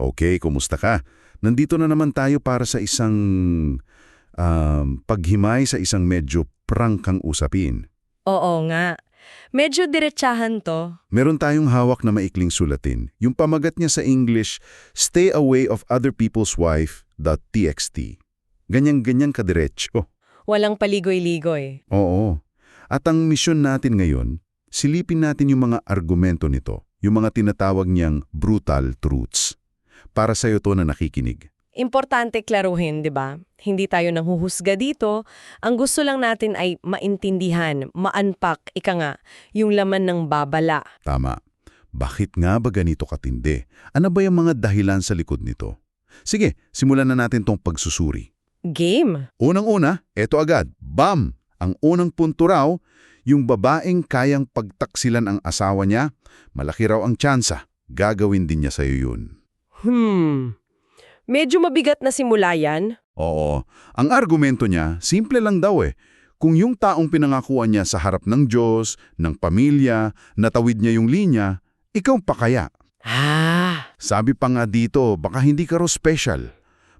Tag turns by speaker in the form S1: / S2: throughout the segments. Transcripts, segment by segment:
S1: Okay, kumusta ka? Nandito na naman tayo para sa isang um, paghimay sa isang medyo prangkang usapin.
S2: Oo nga. Medyo diretsahan to.
S1: Meron tayong hawak na maikling sulatin. Yung pamagat niya sa English, Stay away of other people's wife.txt. Ganyan-ganyan kadiretso.
S2: Walang paligoy-ligoy.
S1: Oo. At ang misyon natin ngayon, silipin natin yung mga argumento nito, yung mga tinatawag niyang brutal truths. Para sa'yo to na nakikinig.
S2: Importante klaruhin, di ba? Hindi tayo nanghuhusga dito. Ang gusto lang natin ay maintindihan, ma-unpack, ika nga, yung laman ng babala.
S1: Tama. Bakit nga ba ganito katindi? Ano ba yung mga dahilan sa likod nito? Sige, simulan na natin tong pagsusuri.
S2: Game!
S1: Unang-una, eto agad, bam! Ang unang punto raw, yung babaeng kayang pagtaksilan ang asawa niya, malaki raw ang tsansa, gagawin din niya sa'yo yun.
S2: Hmm. Medyo mabigat na simula yan.
S1: Oo, ang argumento niya, simple lang daw eh. Kung yung taong pinangakuan niya sa harap ng Diyos, ng pamilya, natawid niya yung linya, ikaw pa kaya?
S2: Ah,
S1: Sabi pa nga dito, baka hindi ka raw special.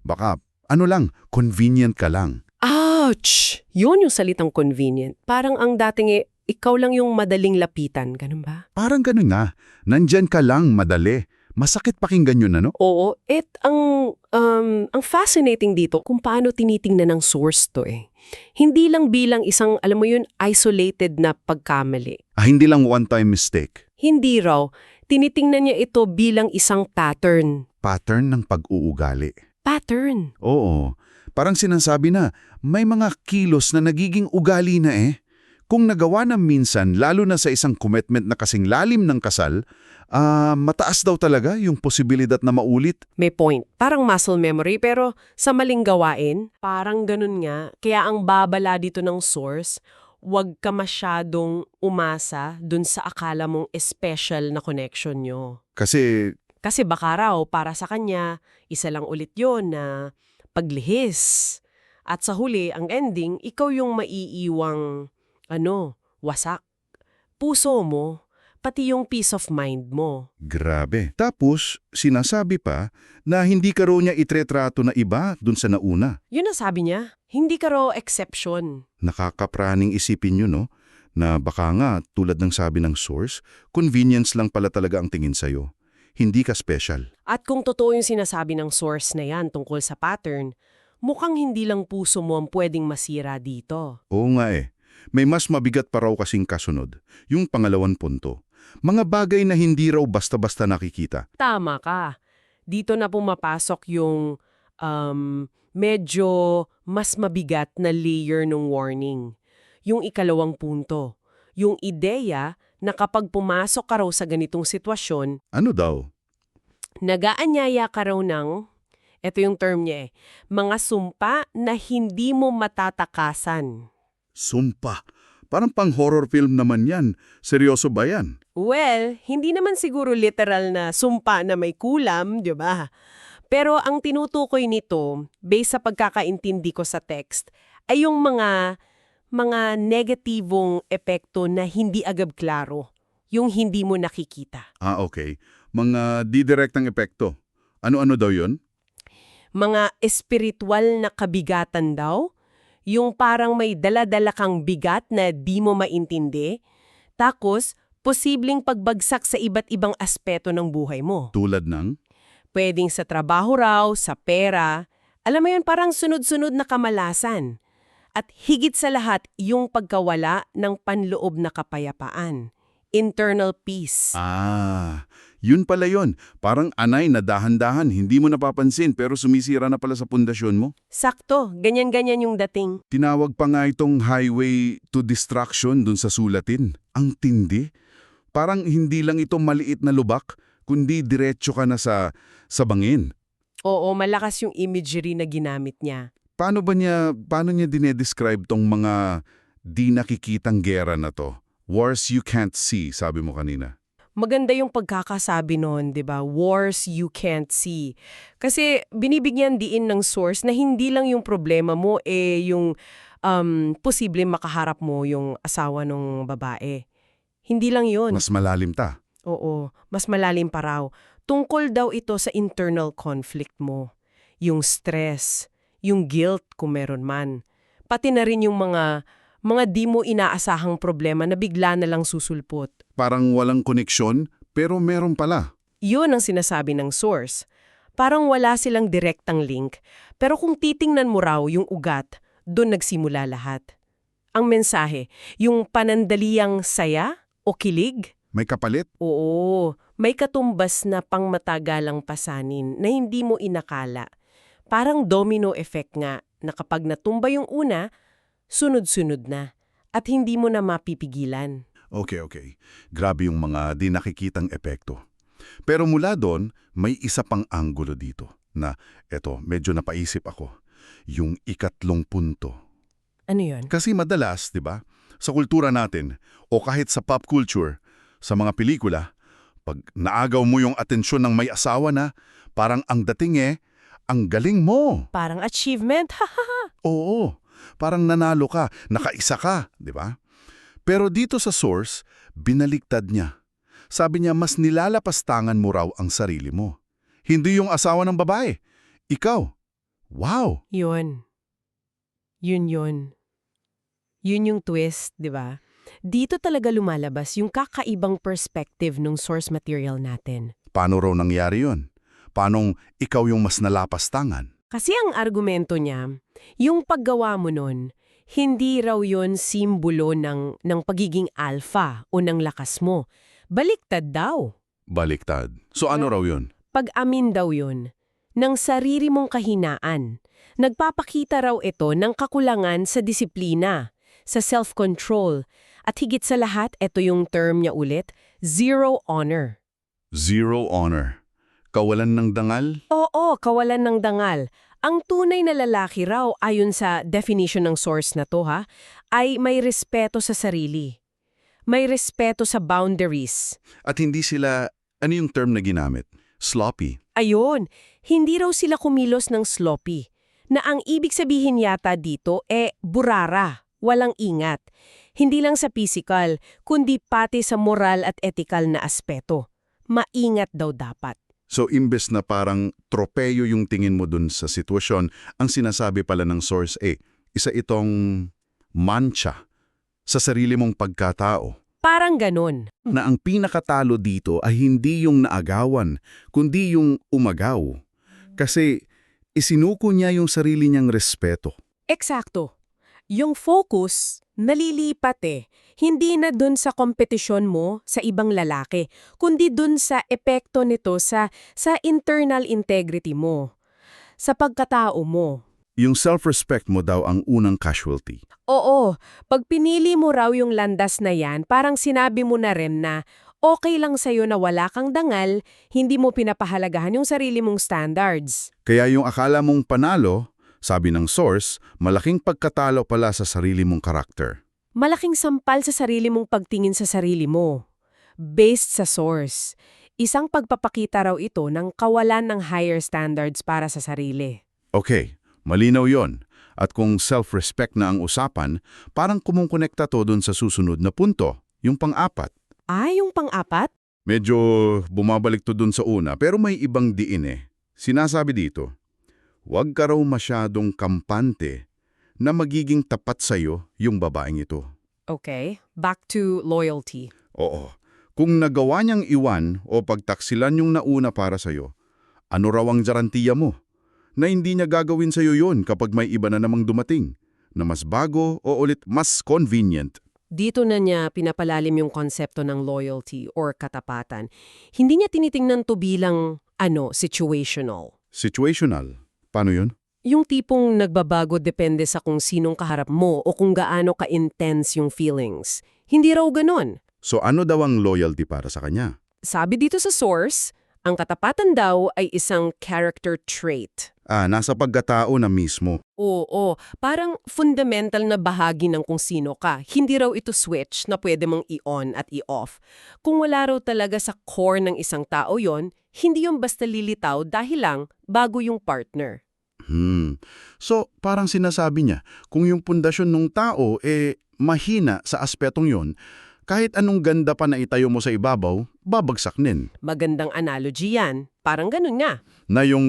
S1: Baka, ano lang, convenient ka lang.
S3: Ouch! Yun yung salitang convenient. Parang ang dating eh, ikaw lang yung madaling lapitan. Ganun ba?
S1: Parang ganun na. Nandyan ka lang, madali. Masakit pakinggan yun, ano?
S3: Oo. At ang, um, ang fascinating dito kung paano tinitingnan ng source to eh. Hindi lang bilang isang, alam mo yun, isolated na pagkamali.
S1: Ah, hindi lang one-time mistake.
S3: Hindi raw. Tinitingnan niya ito bilang isang pattern.
S1: Pattern ng pag-uugali.
S3: Pattern.
S1: Oo. Parang sinasabi na, may mga kilos na nagiging ugali na eh. Kung nagawa na minsan, lalo na sa isang commitment na kasing lalim ng kasal, ah mataas daw talaga yung posibilidad na maulit.
S3: May point. Parang muscle memory pero sa maling gawain, parang ganun nga. Kaya ang babala dito ng source, wag ka masyadong umasa dun sa akala mong special na connection nyo.
S1: Kasi,
S3: Kasi baka raw para sa kanya, isa lang ulit yon na paglihis. At sa huli, ang ending, ikaw yung maiiwang, ano, wasak. Puso mo, pati yung peace of mind mo.
S1: grabe. Tapos, sinasabi pa na hindi ka raw niya itretrato na iba dun sa nauna.
S3: Yun ang sabi niya, hindi ka raw exception.
S1: Nakakapraning isipin yun, no? Na baka nga, tulad ng sabi ng source, convenience lang pala talaga ang tingin sa'yo. Hindi ka special.
S3: At kung totoo yung sinasabi ng source na yan tungkol sa pattern, mukhang hindi lang puso mo ang pwedeng masira dito.
S1: Oo nga eh. May mas mabigat pa raw kasing kasunod. Yung pangalawan punto. Mga bagay na hindi raw basta-basta nakikita.
S3: Tama ka. Dito na pumapasok yung um, medyo mas mabigat na layer ng warning. Yung ikalawang punto. Yung ideya na kapag pumasok ka raw sa ganitong sitwasyon,
S1: Ano daw?
S3: nagaanyaya ka raw ng, ito yung term niya eh, mga sumpa na hindi mo matatakasan.
S1: Sumpa. Parang pang horror film naman yan. Seryoso ba yan?
S3: Well, hindi naman siguro literal na sumpa na may kulam, di ba? Pero ang tinutukoy nito, based sa pagkakaintindi ko sa text, ay yung mga mga negatibong epekto na hindi agad klaro, yung hindi mo nakikita.
S1: Ah, okay. Mga didirektang epekto. Ano-ano daw yon?
S3: Mga espiritual na kabigatan daw, yung parang may dala-dala kang bigat na di mo maintindi, takos posibleng pagbagsak sa iba't ibang aspeto ng buhay mo.
S1: Tulad ng?
S3: Pwedeng sa trabaho raw, sa pera. Alam mo yun, parang sunod-sunod na kamalasan. At higit sa lahat, yung pagkawala ng panloob na kapayapaan. Internal peace.
S1: Ah, yun pala yon. Parang anay na dahan-dahan, hindi mo napapansin pero sumisira na pala sa pundasyon mo.
S3: Sakto, ganyan-ganyan yung dating.
S1: Tinawag pa nga itong highway to distraction dun sa sulatin. Ang tindi. Parang hindi lang ito maliit na lubak, kundi diretso ka na sa, sa bangin.
S3: Oo, malakas yung imagery na ginamit niya.
S1: Paano ba niya, paano niya dinedescribe tong mga di nakikitang gera na to? Wars you can't see, sabi mo kanina.
S3: Maganda yung pagkakasabi noon, 'di ba? Wars you can't see. Kasi binibigyan diin ng source na hindi lang yung problema mo eh yung um, posible makaharap mo yung asawa ng babae. Hindi lang yun.
S1: Mas malalim ta.
S3: Oo, mas malalim pa raw. Tungkol daw ito sa internal conflict mo. Yung stress, yung guilt kung meron man. Pati na rin yung mga, mga di mo inaasahang problema na bigla na lang susulpot.
S1: Parang walang koneksyon, pero meron pala.
S3: Yun ang sinasabi ng source. Parang wala silang direktang link, pero kung titingnan mo raw yung ugat, doon nagsimula lahat. Ang mensahe, yung panandaliang saya o kilig,
S1: May kapalit?
S3: Oo, may katumbas na pangmatagalang pasanin na hindi mo inakala. Parang domino effect nga na kapag natumba yung una, sunod-sunod na at hindi mo na mapipigilan.
S1: Okay, okay. Grabe yung mga di nakikitang epekto. Pero mula doon, may isa pang anggulo dito na, eto, medyo napaisip ako. Yung ikatlong punto.
S3: Ano yun?
S1: Kasi madalas, di ba, sa kultura natin, o kahit sa pop culture, sa mga pelikula, pag naagaw mo yung atensyon ng may asawa na, parang ang dating eh, ang galing mo.
S3: Parang achievement, ha?
S1: Oo, parang nanalo ka, nakaisa ka, di ba? Pero dito sa source, binaliktad niya. Sabi niya, mas nilalapastangan mo raw ang sarili mo. Hindi yung asawa ng babae. Ikaw. Wow!
S3: Yun. Yun yun. Yun yung twist, di ba? Dito talaga lumalabas yung kakaibang perspective ng source material natin.
S1: Paano raw nangyari yun? Paanong ikaw yung mas nalapastangan?
S3: Kasi ang argumento niya, yung paggawa mo nun, hindi raw yun simbolo ng, ng pagiging alpha o ng lakas mo. Baliktad daw.
S1: Baliktad. So ano raw yun?
S3: Pag-amin daw yun ng sarili mong kahinaan. Nagpapakita raw ito ng kakulangan sa disiplina, sa self-control, at higit sa lahat, ito yung term niya ulit, zero honor.
S1: Zero honor. Kawalan ng dangal?
S3: Oo, kawalan ng dangal. Ang tunay na lalaki raw, ayon sa definition ng source na to ha, ay may respeto sa sarili. May respeto sa boundaries.
S1: At hindi sila, ano yung term na ginamit? Sloppy.
S3: Ayun, hindi raw sila kumilos ng sloppy. Na ang ibig sabihin yata dito e burara, walang ingat. Hindi lang sa physical, kundi pati sa moral at ethical na aspeto. Maingat daw dapat.
S1: So imbes na parang tropeyo yung tingin mo dun sa sitwasyon, ang sinasabi pala ng source eh, isa itong mancha sa sarili mong pagkatao.
S3: Parang ganun.
S1: Na ang pinakatalo dito ay hindi yung naagawan, kundi yung umagaw. Kasi isinuko niya yung sarili niyang respeto.
S3: Eksakto. Yung focus, nalilipat eh. Hindi na dun sa kompetisyon mo sa ibang lalaki, kundi dun sa epekto nito sa, sa internal integrity mo, sa pagkatao mo.
S1: Yung self-respect mo daw ang unang casualty.
S3: Oo, pag pinili mo raw yung landas na yan, parang sinabi mo na rin na okay lang sa'yo na wala kang dangal, hindi mo pinapahalagahan yung sarili mong standards.
S1: Kaya yung akala mong panalo, sabi ng source, malaking pagkatalo pala sa sarili mong karakter.
S3: Malaking sampal sa sarili mong pagtingin sa sarili mo. Based sa source. Isang pagpapakita raw ito ng kawalan ng higher standards para sa sarili.
S1: Okay, malinaw yon. At kung self-respect na ang usapan, parang kumukonekta to dun sa susunod na punto, yung pang-apat.
S3: Ah, yung pang-apat?
S1: Medyo bumabalik to dun sa una, pero may ibang diin eh. Sinasabi dito, huwag ka raw masyadong kampante na magiging tapat sa'yo yung babaeng ito.
S3: Okay, back to loyalty.
S1: Oo, kung nagawa niyang iwan o pagtaksilan yung nauna para sa'yo, ano raw ang garantiya mo? Na hindi niya gagawin sa'yo yun kapag may iba na namang dumating, na mas bago o ulit mas convenient.
S3: Dito na niya pinapalalim yung konsepto ng loyalty or katapatan. Hindi niya tinitingnan to bilang, ano, situational.
S1: Situational. Paano yun?
S3: Yung tipong nagbabago depende sa kung sinong kaharap mo o kung gaano ka-intense yung feelings. Hindi raw ganon.
S1: So ano daw ang loyalty para sa kanya?
S3: Sabi dito sa source, ang katapatan daw ay isang character trait.
S1: Ah, nasa pagkatao na mismo.
S3: Oo, parang fundamental na bahagi ng kung sino ka. Hindi raw ito switch na pwede mong i-on at i-off. Kung wala raw talaga sa core ng isang tao yon, hindi yung basta lilitaw dahil lang bago yung partner.
S1: Hmm. So, parang sinasabi niya, kung yung pundasyon ng tao eh mahina sa aspetong yon, kahit anong ganda pa na itayo mo sa ibabaw, babagsak nin.
S3: Magandang analogy yan. Parang ganun nga.
S1: Na yung